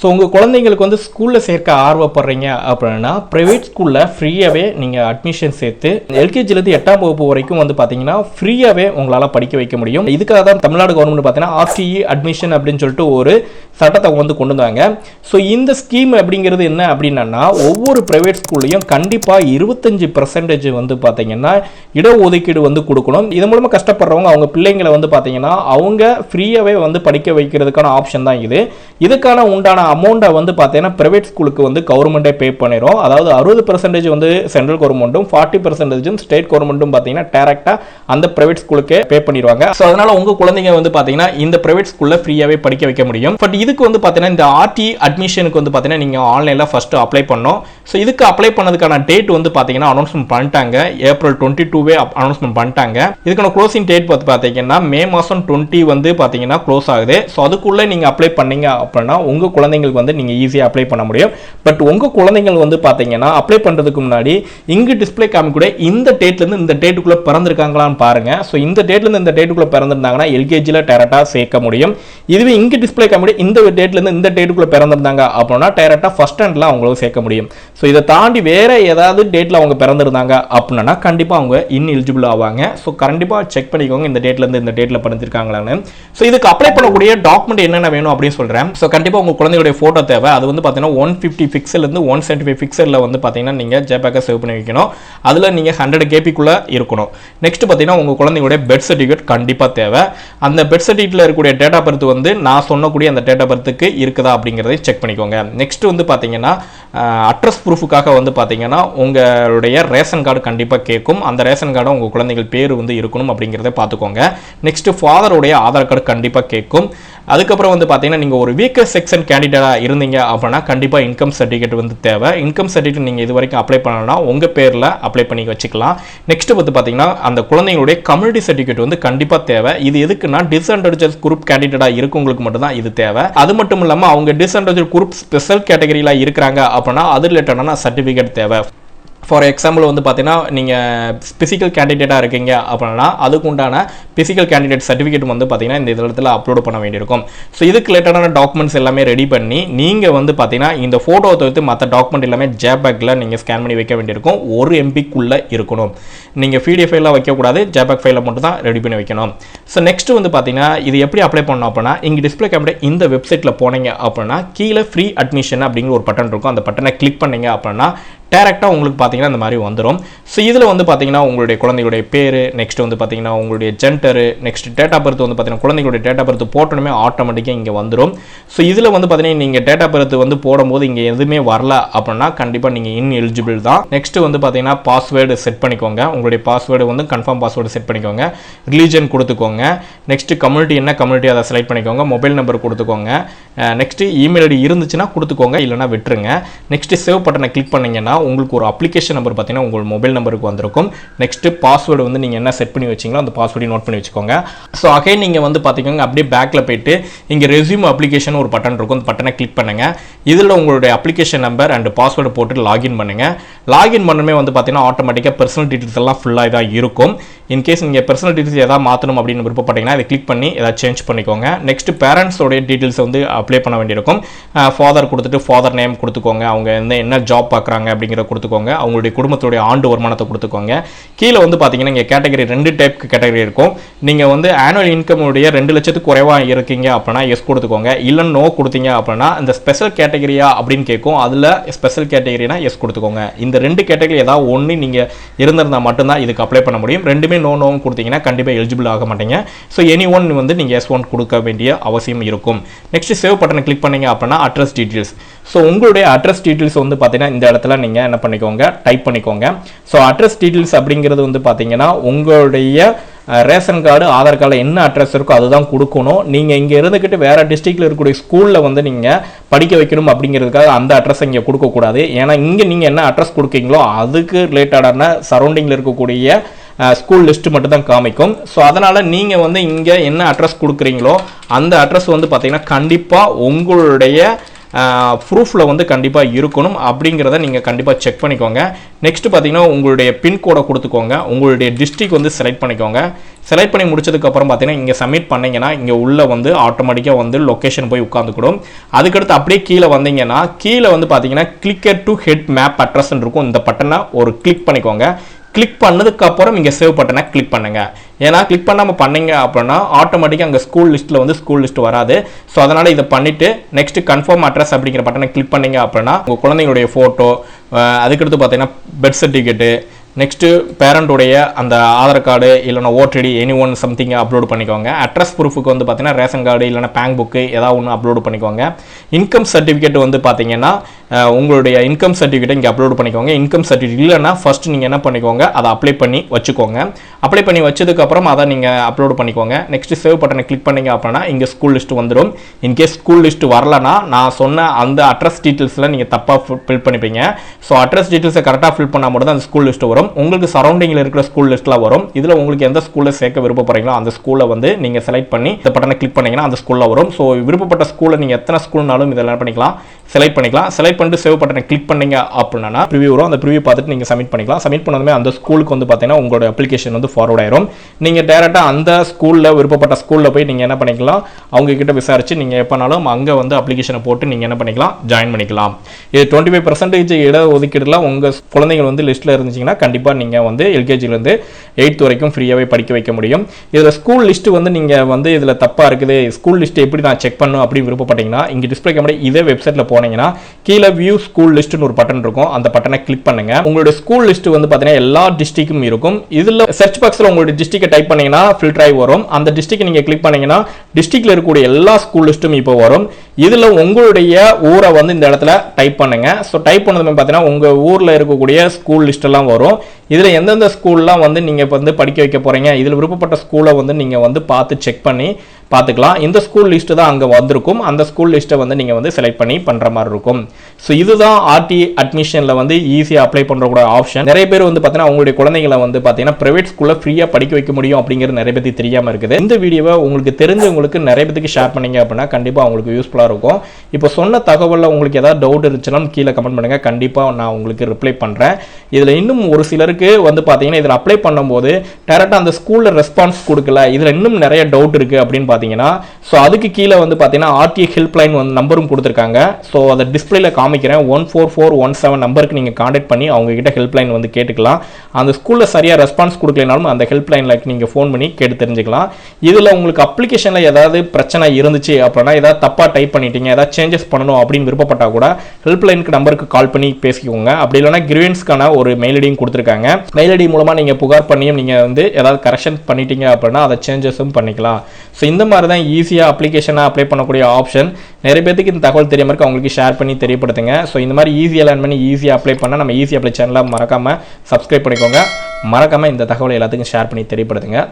So உங்கள் குழந்தைங்களுக்கு வந்து ஸ்கூலில் சேர்க்க ஆர்வப்படுறீங்க அப்படின்னா ப்ரைவேட் ஸ்கூலில் ஃப்ரீயாகவே நீங்கள் அட்மிஷன் சேர்த்து எல்கேஜிலேருந்து எட்டாம் வகுப்பு வரைக்கும் வந்து பார்த்தீங்கன்னா ஃப்ரீயாகவே உங்களால் படிக்க வைக்க முடியும். இதுக்காக தான் தமிழ்நாடு கவர்மெண்ட் பார்த்தீங்கன்னா ஆர்டிஇ அட்மிஷன் அப்படின்னு சொல்லிட்டு ஒரு சட்டத்தை வந்து கொண்டு வந்தாங்க. ஸோ இந்த ஸ்கீம் அப்படிங்கிறது என்ன அப்படின்னா ஒவ்வொரு ப்ரைவேட் ஸ்கூல்லையும் கண்டிப்பாக இருபத்தஞ்சு பர்சன்டேஜ் வந்து பார்த்தீங்கன்னா இடஒதுக்கீடு வந்து கொடுக்கணும். இது மூலமாக கஷ்டப்படுறவங்க அவங்க பிள்ளைங்களை வந்து பார்த்தீங்கன்னா அவங்க ஃப்ரீயாகவே வந்து படிக்க வைக்கிறதுக்கான ஆப்ஷன் தான் இது. இதுக்கான உண்டான அமௌண்ட்டை வந்து பார்த்தீங்கன்னா ப்ரைவேட் ஸ்கூலுக்கு வந்து கவர்மெண்ட்டே பே பண்ணிடும் அதாவது அறுபது பர்சன்டேஜ் வந்து சென்ட்ரல் கவர்மெண்ட்டும் ஃபார்ட்டி பர்சன்டேஜும் ஸ்டேட் கவர்மெண்ட்டும் பார்த்தீங்கன்னா டேரெக்டாக அந்த ப்ரைவேட் ஸ்கூலுக்கே பே பண்ணிடுவாங்க ஸோ அதனால் உங்கள் குழந்தைங்க வந்து பார்த்தீங்கன்னா இந்த ப்ரைவேட் ஸ்கூலில் ஃப்ரீயாகவே படிக்க வைக்க முடியும். பட் இதுக்கு வந்து பார்த்தீங்கன்னா இந்த ஆர்டி அட்மிஷனுக்கு வந்து பார்த்தீங்கன்னா நீங்கள் ஆன்லைனில் ஃபஸ்ட்டு அப்ளை பண்ணோம் ஸோ இதுக்கு அப்ளை பண்ணதுக்கான டேட் வந்து பார்த்தீங்கன்னா அனௌன்ஸ்மெண்ட் பண்ணிட்டாங்க. ஏப்ரல் டுவெண்ட்டி டூவே அனௌன்ஸ்மெண்ட் பண்ணிட்டாங்க. இதுக்கான க்ளோசிங் டேட் பார்த்து பார்த்தீங்கன்னா மே மாதம் டுவெண்ட்டி வந்து பார்த்தீங்கன்னா க்ளோஸ் ஆகுது. ஸோ அதுக்குள்ளே நீங்கள் அப்ளை பண்ணீங்க அப்படின்னா உங்கள் குழந்தைங்க குழந்தைங்களுக்கு வந்து நீங்கள் ஈஸியாக அப்ளை பண்ண முடியும். பட் உங்கள் குழந்தைங்கள் வந்து பார்த்தீங்கன்னா அப்ளை பண்ணுறதுக்கு முன்னாடி இங்கு டிஸ்பிளே காமிக்கூட இந்த டேட்லேருந்து இந்த டேட்டுக்குள்ளே பிறந்திருக்காங்களான்னு பாருங்க. ஸோ இந்த டேட்லேருந்து இந்த டேட்டுக்குள்ளே பிறந்திருந்தாங்கன்னா எல்கேஜியில் டேரக்டாக சேர்க்க முடியும். இதுவே இங்கு டிஸ்பிளே காமிக்கூட இந்த டேட்லேருந்து இந்த டேட்டுக்குள்ளே பிறந்திருந்தாங்க அப்படின்னா டேரக்டாக ஃபஸ்ட் ஸ்டாண்டில் அவங்களும் சேர்க்க முடியும். ஸோ இதை தாண்டி வேற ஏதாவது டேட்டில் அவங்க பிறந்திருந்தாங்க அப்படின்னா கண்டிப்பாக அவங்க இன் எலிஜிபிள் ஆவாங்க. ஸோ கண்டிப்பாக செக் பண்ணிக்கோங்க இந்த டேட்லேருந்து இந்த டேட்டில் பிறந்திருக்காங்களான்னு. ஸோ இதுக்கு அப்ளை பண்ணக்கூடிய டாக்குமெண்ட் என்னென்ன வேணும் அப்படின்னு சொல்கிறேன் ஸோ கண்டிப்பாக உங்கள் குழந்தையுடைய ஃபோட்டோ தேவை. அது வந்து பார்த்தீங்கன்னா ஒன் ஃபிஃப்டி பிக்சல்லேருந்து ஒன் செவன்டி ஃபைவ் பிக்சலில் வந்து பார்த்தீங்கன்னா நீங்கள் ஜேபேக்கை சேவ் பண்ணி வைக்கணும் அதில் நீங்கள் ஹண்ட்ரட் கேபிக்குள்ளே இருக்கணும். நெக்ஸ்ட் பார்த்தீங்கன்னா உங்கள் குழந்தையுடைய பெட் சர்டிஃபிகேட் கண்டிப்பாக தேவை. அந்த பெட் சர்டிஃபிகேட்டில் இருக்கக்கூடிய டேட் ஆஃப் பர்த் வந்து நான் சொன்னக்கூடிய அந்த டேட் ஆஃப் பர்த்துக்கு இருக்குதா அப்படிங்கிறதை செக் பண்ணிக்கோங்க. நெக்ஸ்ட் வந்து பார்த்தீங்கன்னா அட்ரஸ் ப்ரூஃபுக்காக வந்து பார்த்தீங்கன்னா உங்களுடைய ரேஷன் கார்டு கண்டிப்பாக கேட்கும். அந்த ரேஷன் கார்டு உங்கள் குழந்தைகள் பேர் வந்து இருக்கணும் அப்படிங்கிறத பார்த்துக்கோங்க. நெக்ஸ்ட் ஃபாதருடைய ஆதார் கார்டு கண்டிப்பாக கேட்கும். அதுக்கப்புறம் வந்து பார்த்தீங்கன்னா நீங்கள் ஒரு வீக்கர் செக்ஷன் கேண்டிடேட்டாக இருந்தீங்க அப்படின்னா கண்டிப்பாக இன்கம் சர்டிஃபிகேட் வந்து தேவை. இன்கம் சர்டிஃபிகேட் நீங்கள் இது வரைக்கும் அப்ளை பண்ணலன்னா உங்கள் பேரில் அப்ளை பண்ணி வச்சுக்கலாம். நெக்ஸ்ட் வந்து பார்த்தீங்கன்னா அந்த குழந்தைங்களுடைய கம்யூனிட்டி சர்டிஃபிகேட் வந்து கண்டிப்பாக தேவை. இது எதுக்குன்னா டிஸ்அட்வான்டேஜ் குரூப் கேண்டிடேட்டாக இருக்கவங்களுக்கு மட்டும்தான் இது தேவை. அது மட்டும் இல்லாமல் அவங்க டிஸ்அட்வான்டேஜ் குரூப் ஸ்பெஷல் கேட்டகரியில் இருக்கிறாங்க அப்படின்னா அது ரிலேட்டடான சர்டிஃபிகேட் தேவை. ஃபார் எக்ஸாம்பிள் வந்து பார்த்தீங்கன்னா நீங்கள் ஃபிசிக்கல் கேண்டிடேட்டாக இருக்கீங்க அப்படின்னா அதுக்கு உண்டான ஃபிசிக்கல் கேண்டிடேட் சர்டிஃபிகேட் வந்து பார்த்தீங்கன்னா இந்த இடத்துல அப்லோட் பண்ண வேண்டியிருக்கும். ஸோ இதுக்கு ரிலேட்டடான டாக்குமெண்ட்ஸ் எல்லாமே ரெடி பண்ணி நீங்கள் வந்து பார்த்தீங்கன்னா இந்த ஃபோட்டோவை தவிர்த்து மற்ற டாக்குமெண்ட் எல்லாமே ஜேபேக்கில் நீங்கள் ஸ்கேன் பண்ணி வைக்க வேண்டியிருக்கும். ஒரு எம்பிக்குள்ளே இருக்கணும். நீங்கள் பிடிஎஃப் ஃபைலாக வைக்கக்கூடாது. ஜேபேக் ஃபைலை மட்டும் தான் ரெடி பண்ணி வைக்கணும். ஸோ நெக்ஸ்ட் வந்து பார்த்தீங்கன்னா இது எப்படி அப்ளை பண்ணணும் அப்படின்னா இங்கே டிஸ்பிளே கேமரா இந்த வெப்சைட்டில் போனீங்க அப்படின்னா கீழே ஃப்ரீ அட்மிஷன் அப்படிங்கிற ஒரு பட்டன் இருக்கும். அந்த பட்டனை கிளிக் பண்ணீங்க அப்படின்னா டேரெக்டாக உங்களுக்கு பார்த்தீங்கன்னா இந்த மாதிரி வந்துடும் ஸோ இதில் வந்து பார்த்தீங்கன்னா உங்களுடைய குழந்தைகளுடைய பேர் நெக்ஸ்ட் வந்து பார்த்தீங்கன்னா உங்களுடைய gender next date of birth வந்து பார்த்தீங்கன்னா குழந்தைகளுடைய டேட் ஆஃப் பர்த் போட்டணுமே ஆட்டோமேட்டிக்காக இங்கே வந்துடும் ஸோ இதில் வந்து பார்த்தீங்கன்னா நீங்கள் டேட் ஆஃப் பர்த் வந்து போடும்போது இங்கே எதுவுமே வரல அப்படின்னா கண்டிப்பாக நீங்கள் இன் எலிஜிபிள் தான். நெக்ஸ்ட் வந்து பார்த்தீங்கன்னா பாஸ்வேர்டு செட் பண்ணிக்கோங்க. உங்களுடைய பாஸ்வேர்டு வந்து கன்ஃபார்ம் பாஸ்வேர்டு செட் பண்ணிக்கோங்க. ரிலீஜன் கொடுத்துக்கோங்க. நெக்ஸ்ட் கம்யூனிட்டி என்ன கம்யூனிட்டி அதை செலக்ட் பண்ணிக்கோங்க. மொபைல் நம்பர் கொடுத்துக்கோங்க. நெக்ஸ்ட் இமெயில் ஐடி இருந்துச்சுன்னா கொடுத்துக்கோங்க. இல்லைனா விட்டுருங்க. நெக்ஸ்ட் சேவ் பட்டனை கிளிக் பண்ணிங்கன்னா உங்களுக்கு ஒரு அப்ளிகேஷன் நம்பர் பார்த்தீங்கன்னா உங்கள் மொபைல் நம்பருக்கு வந்திருக்கும். நெக்ஸ்ட்டு பாஸ்வேர்டு வந்து நீங்கள் என்ன செட் பண்ணி வச்சிங்களோ அந்த பாஸ்வேர்டையும் நோட் பண்ணி வச்சுக்கோங்க. ஸோ அகைன் நீங்கள் வந்து பார்த்திங்கன்னா அப்படியே பேக்கில் போயிட்டு இங்கே ரெஸ்யூம் அப்ளிகேஷன் ஒரு பட்டன் இருக்கும். அந்த பட்டனை கிளிக் பண்ணுங்க. இதில் உங்களுடைய அப்ளிகேஷன் நம்பர் அண்ட் பாஸ்வேர்டு போட்டு லாகின் பண்ணுங்கள் லாகின் பண்ணணுமே வந்து பார்த்தீங்கன்னா ஆட்டோமேட்டிக்காக பர்சனல் டீட்டெயில்ஸ் எல்லாம் ஃபுல்லாக தான் இருக்கும். இன்கேஸ் நீங்கள் பர்சனல் டீட்டெயில்ஸ் எதாவது மாற்றணும் அப்படின்னு விருப்பப்பட்டீங்கன்னா இதை கிளிக் பண்ணி எதாவது சேஞ்ச் பண்ணிக்கோங்க. நெக்ஸ்ட் பேரண்ட்ஸோடைய டீட்டெயில்ஸ் வந்து அப்ளை பண்ண வேண்டியிருக்கும். ஃபாதர் கொடுத்துட்டு ஃபாதர் நேம் கொடுத்துக்கோங்க. அவங்க வந்து என்ன ஜாப் பார்க்குறாங்க அப்படிங்கிற கொடுத்துக்கோங்க. அவங்களுடைய குடும்பத்துடைய ஆண்டு வருமானத்தை கொடுத்துக்கோங்க. கீழே வந்து பார்த்தீங்கன்னா இங்கே கேட்டகரி ரெண்டு டைப் கேட்டகரி இருக்கும். நீங்கள் வந்து ஆனுவல் இன்கம் உடைய ரெண்டு லட்சத்துக்கு குறைவாக இருக்கீங்க அப்படின்னா எஸ் கொடுத்துக்கோங்க. இல்லைன்னு நோ கொடுத்தீங்க அப்படின்னா இந்த ஸ்பெஷல் கேட்டகரியா அப்படின்னு கேட்கும் அதில் ஸ்பெஷல் கேட்டகரினா எஸ் கொடுத்துக்கோங்க. இந்த ரெண்டு கேட்டகரி ஏதாவது ஒன்று நீங்கள் இருந்திருந்தால் மட்டும்தான் இதுக்கு அப்ளை பண்ண முடியும். ரெண்டுமே நோ நோவும் கொடுத்தீங்கன்னா கண்டிப்பாக எலிஜிபிள் ஆக மாட்டீங்க. ஸோ எனி ஒன் வந்து நீங்கள் எஸ் ஒன் கொடுக்க வேண்டிய அவசியம் இருக்கும். நெக்ஸ்ட் சேவ் பட்டனை கிளிக் பண்ணீங்க அப்படின்னா அட்ரஸ் டீட்டெயில்ஸ் ஸோ உங்களுடைய அட்ரஸ் டீட்டெயில்ஸ் வந்து பார்த்தீங்கன்னா இந்த இடத்துல நீங்கள் என்ன பண்ணிக்கோங்க டைப் பண்ணிக்கோங்க. ஸோ அட்ரஸ் டீட்டெயில்ஸ் அப்படிங்கிறது வந்து பார்த்தீங்கன்னா உங்களுடைய ரேஷன் கார்டு ஆதார் கார்டில் என்ன அட்ரஸ் இருக்கோ அதுதான் கொடுக்கணும். நீங்கள் இங்கே இருந்துக்கிட்டு வேறு டிஸ்ட்ரிக்டில் இருக்கக்கூடிய ஸ்கூலில் வந்து நீங்கள் படிக்க வைக்கணும் அப்படிங்கிறதுக்காக அந்த அட்ரஸ் இங்கே கொடுக்கக்கூடாது. ஏன்னா இங்கே நீங்கள் என்ன அட்ரஸ் கொடுக்கீங்களோ அதுக்கு ரிலேட்டடான சரௌண்டிங்கில் இருக்கக்கூடிய ஸ்கூல் லிஸ்ட்டு மட்டும் தான் காமிக்கும். ஸோ அதனால் நீங்கள் வந்து இங்கே என்ன அட்ரஸ் கொடுக்குறீங்களோ அந்த அட்ரஸ் வந்து பார்த்தீங்கன்னா கண்டிப்பாக உங்களுடைய ப்ரூஃபில் வந்து கண்டிப்பாக இருக்கணும் அப்படிங்கிறத நீங்கள் கண்டிப்பாக செக் பண்ணிக்கோங்க. நெக்ஸ்ட் பார்த்தீங்கன்னா உங்களுடைய பின்கோடை கொடுத்துக்கோங்க. உங்களுடைய டிஸ்ட்ரிக் வந்து செலக்ட் பண்ணிக்கோங்க. செலக்ட் பண்ணி முடிச்சதுக்கப்புறம் பார்த்தீங்கன்னா இங்கே சப்மிட் பண்ணிங்கன்னா இங்கே உள்ளே வந்து ஆட்டோமேட்டிக்காக வந்து லொக்கேஷன் போய் உட்காந்துக்கிடும் அதுக்கடுத்து அப்படியே கீழே வந்தீங்கன்னா கீழே வந்து பார்த்தீங்கன்னா click here to get map அட்ரஸ்ன்னு இருக்கும். இந்த பட்டனை ஒரு கிளிக் பண்ணிக்கோங்க. கிளிக் பண்ணதுக்கப்புறம் இங்கே சேவ் பட்டனை கிளிக் பண்ணுங்கள் ஏன்னா கிளிக் பண்ணாமல் பண்ணீங்க அப்படின்னா ஆட்டோமேட்டிக்காக அங்கே ஸ்கூல் லிஸ்ட்டில் வந்து ஸ்கூல் லிஸ்ட் வராது. ஸோ அதனால் இதை பண்ணிவிட்டு நெக்ஸ்ட் கன்ஃபார்ம் அட்ரஸ் அப்படிங்கிற பட்டனை கிளிக் பண்ணீங்க அப்படின்னா உங்கள் குழந்தைங்களுடைய ஃபோட்டோ அதுக்கடுத்து பார்த்தீங்கன்னா பெர்த் சர்டிஃபிகேட்டு நெக்ஸ்ட்டு பேரண்ட்டுடைய அந்த ஆதார் கார்டு இல்லைனா ஓடிடி எனி ஒன் சம்திங் அப்லோட் பண்ணிக்கோங்க. அட்ரஸ் ப்ரூஃபுக்கு வந்து பார்த்தீங்கன்னா ரேஷன் கார்டு இல்லைனா பேங்க் புக்கு ஏதாவது ஒன்று அப்லோட் பண்ணிக்கோங்க. இன்கம் சர்டிஃபிகேட் வந்து பார்த்தீங்கன்னா உங்களுடைய இன்கம் சர்டிஃபிகேட்டை இங்கே அப்லோட் பண்ணிக்கோங்க. இன்கம் சர்டிஃபிகேட் இல்லைன்னா ஃபர்ஸ்ட் நீங்கள் என்ன பண்ணிக்கோங்க அதை அப்ளை பண்ணி வச்சுக்கோங்க. அப்ளை பண்ணி வச்சதுக்கப்புறம் அதை நீங்கள் அப்லோட் பண்ணிக்கோங்க. நெக்ஸ்ட் சேவ் பட்டனை கிளிக் பண்ணீங்க அப்படின்னா இங்கே ஸ்கூல் லிஸ்ட் வந்துடும் இன்கேஸ் ஸ்கூல் லிஸ்ட் வரலனா நான் சொன்ன அந்த அட்ரஸ் டீட்டெயில்ஸில் நீங்கள் தப்பாக ஃபில் பண்ணிப்பீங்க. ஸோ அட்ரஸ் டீட்டெயில்ஸை கரெக்டாக ஃபில் பண்ணால் மட்டும் தான் அந்த ஸ்கூல் லிஸ்ட் வரும். உங்களுக்கு சரௌண்டிங்கில் இருக்கிற ஸ்கூல் லிஸ்ட்லாம் வரும். இதில் உங்களுக்கு எந்த ஸ்கூலில் சேர்க்க விருப்பப்படுறீங்களோ அந்த ஸ்கூலில் வந்து நீங்கள் செலக்ட் பண்ணி இந்த பட்டனை கிளிக் பண்ணீங்கன்னா அந்த ஸ்கூலில் வரும். ஸோ விருப்பப்பட்ட ஸ்கூலில் நீங்கள் எத்தனை ஸ்கூல்னாலும் இதெல்லாம் பண்ணிக்கலாம். செலக்ட் பண்ணிக்கலாம். செலக்ட் பண்ணிட்டு சேவ் பட்டனை கிளிக் பண்ணீங்க அப்படின்னா ப்ரிவியூ வரும். அந்த ப்ரிவியூ பார்த்துட்டு நீங்கள் சப்மிட் பண்ணிக்கலாம். சப்மிட் பண்ணதுமே அந்த ஸ்கூலுக்கு வந்து பார்த்தீங்கன்னா உங்களோட அப்ளிகேஷன் வந்து ஃபார்வர்ட் ஆயிரும். நீங்கள் டேரெக்டாக அந்த ஸ்கூலில் விருப்பப்பட்ட ஸ்கூலில் போய் நீங்கள் என்ன பண்ணிக்கலாம்? அவங்க கிட்ட விசாரிச்சு நீங்கள் எப்போனாலும் அங்கே வந்து அப்ளிகேஷனை போட்டு நீங்கள் என்ன பண்ணிக்கலாம்? ஜாயின் பண்ணிக்கலாம். இது டுவெண்ட்டி ஃபைவ் பர்சன்டேஜ் இட ஒதுக்கீடுல உங்கள் குழந்தைகள் வந்து லிஸ்ட்டில் இருந்துச்சிங்கன்னா கண்டிப்பாக நீங்கள் வந்து எல்கேஜிலேருந்து எயித்து வரைக்கும் ஃப்ரீயாகவே படிக்க வைக்க முடியும். இதில் ஸ்கூல் லிஸ்ட்டு வந்து நீங்கள் வந்து இதில் தப்பாக இருக்குது. ஸ்கூல் லிஸ்ட்டு எப்படி நான் செக் பண்ணும் அப்படி விருப்பப்பட்டீங்கன்னா இங்கே டிஸ்பிளே கம்பெனி இதே வெப்சைட்டில் போனீங்கன்னா கீழே வியூ ஸ்கூல் லிஸ்ட்னு ஒரு பட்டன் இருக்கும். அந்த பட்டனை கிளிக் பண்ணுங்கள் உங்களுடைய ஸ்கூல் லிஸ்ட்டு வந்து பார்த்தீங்கன்னா எல்லா டிஸ்ட்ரிக்கும் இருக்கும். இதில் சர்ச் பாக்ஸில் உங்களுடைய டிஸ்ட்ரிக்டை டைப் பண்ணிங்கன்னா ஃபில்டர் ஆகி வரும். அந்த டிஸ்ட்ரிக்ட் நீங்கள் கிளிக் பண்ணிங்கன்னா டிஸ்ட்ரிக்டில் இருக்கக்கூடிய எல்லா ஸ்கூல் லிஸ்ட்டும் இப்போ வரும். இதில் உங்களுடைய ஊரை வந்து இந்த இடத்துல டைப் பண்ணுங்கள் ஸோ டைப் பண்ணதுமே பார்த்தீங்கன்னா உங்கள் ஊரில் இருக்கக்கூடிய ஸ்கூல் லிஸ்ட் எல்லாம் வரும். இதில் எந்தெந்த ஸ்கூல்லாம் வந்து நீங்கள் வந்து படிக்க வைக்க போறீங்க? இதில் விருப்பப்பட்ட ஸ்கூலை வந்து நீங்கள் வந்து பார்த்து செக் பண்ணி பார்த்துக்கலாம். இந்த ஸ்கூல் லிஸ்ட்டு தான் அங்கே வந்திருக்கும். அந்த ஸ்கூல் லிஸ்ட்டை வந்து நீங்கள் வந்து செலக்ட் பண்ணி பண்ணுற மாதிரி இருக்கும். ஸோ இதுதான் ஆர்டி அட்மிஷனில் வந்து ஈஸியாக அப்ளை பண்ணுறக்கூட ஆப்ஷன் நிறைய பேர் வந்து பார்த்தீங்கன்னா உங்களுடைய குழந்தைங்களை வந்து பார்த்தீங்கன்னா ப்ரைவேட் ஸ்கூலில் ஃப்ரீயாக படிக்க வைக்க முடியும் அப்படிங்கிறது நிறைய பேருக்கு தெரியாமல் இருக்குது. இந்த வீடியோவை உங்களுக்கு தெரிஞ்சவங்களுக்கு நிறைய பேருக்கு ஷேர் பண்ணீங்க அப்படின்னா கண்டிப்பாக உங்களுக்கு யூஸ்ஃபுல்லாக இருக்கும். இப்போ சொன்ன தகவலில் உங்களுக்கு ஏதாவது டவுட் இருந்துச்சுன்னா கீழே கமெண்ட் பண்ணுங்கள் கண்டிப்பாக நான் உங்களுக்கு ரிப்ளை பண்ணுறேன் இதில் இன்னும் ஒரு சிலருக்கு வந்து பார்த்தீங்கன்னா இதில் அப்ளை பண்ணும்போது டேரெக்டாக அந்த ஸ்கூலில் ரெஸ்பான்ஸ் கொடுக்கல. இதில் இன்னும் நிறைய டவுட் இருக்குது அப்படின்னு பார்த்தீங்கன்னா ஸோ அதுக்கு கீழே வந்து பார்த்தீங்கன்னா ஆர்டிஏ ஹெல்ப்லைன் வந்து நம்பரும் கொடுத்துருக்காங்க. ஸோ அதை டிஸ்பிளேல காமிக்கிறேன். One four four one seven நம்பருக்கு நீங்கள் காண்டாக்ட் பண்ணி அவங்க கிட்ட ஹெல்ப்லைன் வந்து கேட்டுக்கலாம். அந்த ஸ்கூலில் சரியாக ரெஸ்பான்ஸ் கொடுக்கலனாலும் அந்த ஹெல்ப்லைனில் நீங்கள் ஃபோன் பண்ணி கேட்டு தெரிஞ்சுக்கலாம். இதில் உங்களுக்கு அப்ளிகேஷனில் ஏதாவது பிரச்சனை இருந்துச்சு அப்படின்னா ஏதாவது தப்பாக டைப் பண்ணிட்டீங்க ஏதாவது சேஞ்சஸ் பண்ணணும் அப்படின்னு விருப்பப்பட்டால் கூட ஹெல்ப்லைனுக்கு நம்பருக்கு கால் பண்ணி பேசிக்கோங்க. அப்படி இல்லைனா கிரிவன்ஸ்க்கான ஒரு மெயில் ஐடியும் கொடுத்துருக்காங்க. மெயில் ஐடி மூலமாக நீங்கள் புகார் பண்ணியும் நீங்கள் வந்து ஏதாவது கரெக்ஷன் பண்ணிட்டீங்க அப்படின்னா அதை சேஞ்சஸும் பண்ணிக்கலாம். ஸோ இந்த மாதிரி தான் ஈஸியாக அப்ளிகேஷனாக அப்ளை பண்ணக்கூடிய ஆப்ஷன் நிறைய பேருக்கு இந்த தகவல் தெரியாம இருக்கு அவங்களுக்கு ஷேர் பண்ணி தெரியப்படுத்துங்க. ஸோ இந்த மாதிரி ஈஸியாக லேர்ன் பண்ணி ஈஸியாக அப்ளை பண்ணால் நம்ம ஈஸியாக அப்ளை சேனலாக மறக்காமல் சப்ஸ்கிரைப் பண்ணிக்கோங்க. மறக்காமல் இந்த தகவலை எல்லாத்துக்கும் ஷேர் பண்ணி தெரியப்படுத்துங்க.